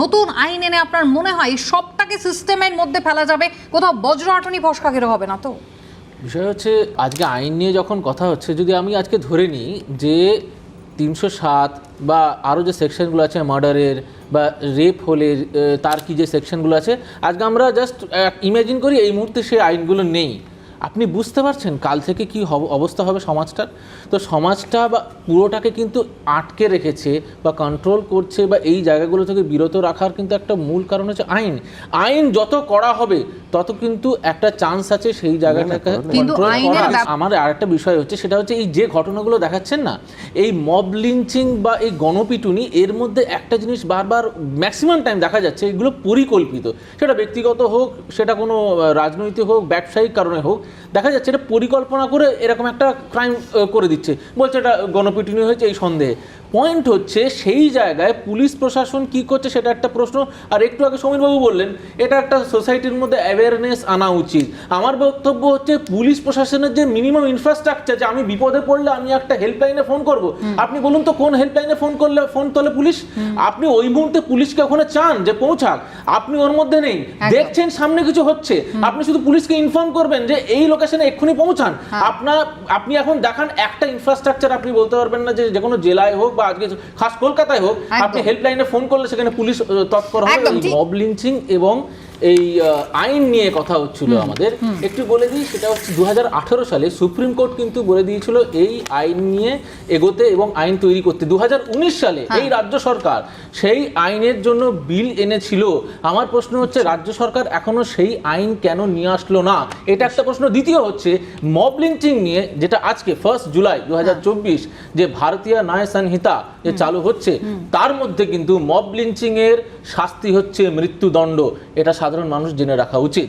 নতুন আইন এনে আপনার মনে হয় সবটাকে সিস্টেমের মধ্যে ফেলা যাবে? কোথাও বজ্র আটনি ফসকা খেতে হবে না তো? বিষয় হচ্ছে, আজকে আইন নিয়ে যখন কথা হচ্ছে, যদি আমি আজকে ধরে নিই যে তিনশো সাত বা আরও যে সেকশনগুলো আছে মার্ডারের বা রেপ হলে তার কি যে সেকশনগুলো আছে, আজকে আমরা জাস্ট ইমাজিন করি এই মুহূর্তে সেই আইনগুলো নেই। আপনি বুঝতে পারছেন কাল থেকে কি হব- অবস্থা হবে সমাজটার? তো সমাজটা বা পুরোটাকে কিন্তু আটকে রেখেছে বা কন্ট্রোল করছে বা এই জায়গাগুলো থেকে বিরত রাখার কিন্তু একটা মূল কারণ হচ্ছে আইন। আইন যত করা হবে তত কিন্তু একটা চান্স আছে সেই জায়গাটাকে আমার আরেকটা বিষয় হচ্ছে সেটা হচ্ছে এই যে ঘটনাগুলো দেখাচ্ছেন না এই মব লিঞ্চিং বা এই গণপিটুনি এর মধ্যে একটা জিনিস বারবার ম্যাক্সিমাম টাইম দেখা যাচ্ছে এগুলো পরিকল্পিত। সেটা ব্যক্তিগত হোক সেটা কোনো রাজনৈতিক হোক ব্যবসায়িক কারণে হোক দেখা যাচ্ছে এটা পরিকল্পনা করে এরকম একটা ক্রাইম করে দিচ্ছে। বলছে এটা গণপিটুনি হয়েছে, এই সন্দেহে। পয়েন্ট হচ্ছে সেই জায়গায় পুলিশ প্রশাসন কি করছে সেটা একটা প্রশ্ন। আর একটু আগে সমীরবাবু বললেন এটা একটা সোসাইটির মধ্যে অ্যাওয়ারনেস আনা উচিত। আমার বক্তব্য হচ্ছে পুলিশ প্রশাসনের যে মিনিমাম ইনফ্রাস্ট্রাকচার যে আমি বিপদে পড়লে আমি একটা হেল্পলাইনে ফোন করব। আপনি বলুন তো কোন হেল্পলাইনে ফোন করলে ফোন তোলে পুলিশ? আপনি ওই মুহূর্তে পুলিশকে ওখানে চান যে পৌঁছাক। আপনি ওর মধ্যে নেই। দেখছেন সামনে কিছু হচ্ছে। আপনি শুধু পুলিশকে ইনফর্ম করবেন যে এই লোকেশনে এক্ষুনি পৌঁছান। আপনার আপনি এখন দেখান একটা ইনফ্রাস্ট্রাকচার আপনি বলতে পারবেন না যে যে কোনো জেলায় হোক বা আজকে খাস কলকাতায় হোক আপনি হেল্পলাইনে ফোন করলে সেখানে পুলিশ তৎপর হবে। মব লিঞ্চিং এবং এই আইন নিয়ে কথা হচ্ছিল আমাদের। একটু বলে দিই সেটা হচ্ছে দু হাজার আঠারো সালে সুপ্রিম কোর্ট কিন্তু বলে দিয়েছিল এই আইন নিয়ে এগোতে এবং আইন তৈরি করতে। দুহাজার উনিশ সালে হ্যাঁ। এই রাজ্য সরকার সেই আইনের জন্য বিল এনেছিল। আমার প্রশ্ন হচ্ছে রাজ্য সরকার এখনও সেই আইন কেন নিয়ে আসলো না? এটা একটা প্রশ্ন। দ্বিতীয় হচ্ছে মব লিঞ্চিং নিয়ে যেটা আজকে ফার্স্ট জুলাই দু হাজার চব্বিশ যে ভারতীয় ন্যায় সংহিতা যে চালু হচ্ছে তার মধ্যে কিন্তু মব লিঞ্চিং এর শাস্তি হচ্ছে মৃত্যুদণ্ড। এটা সাধারণ মানুষ জেনে রাখা উচিত।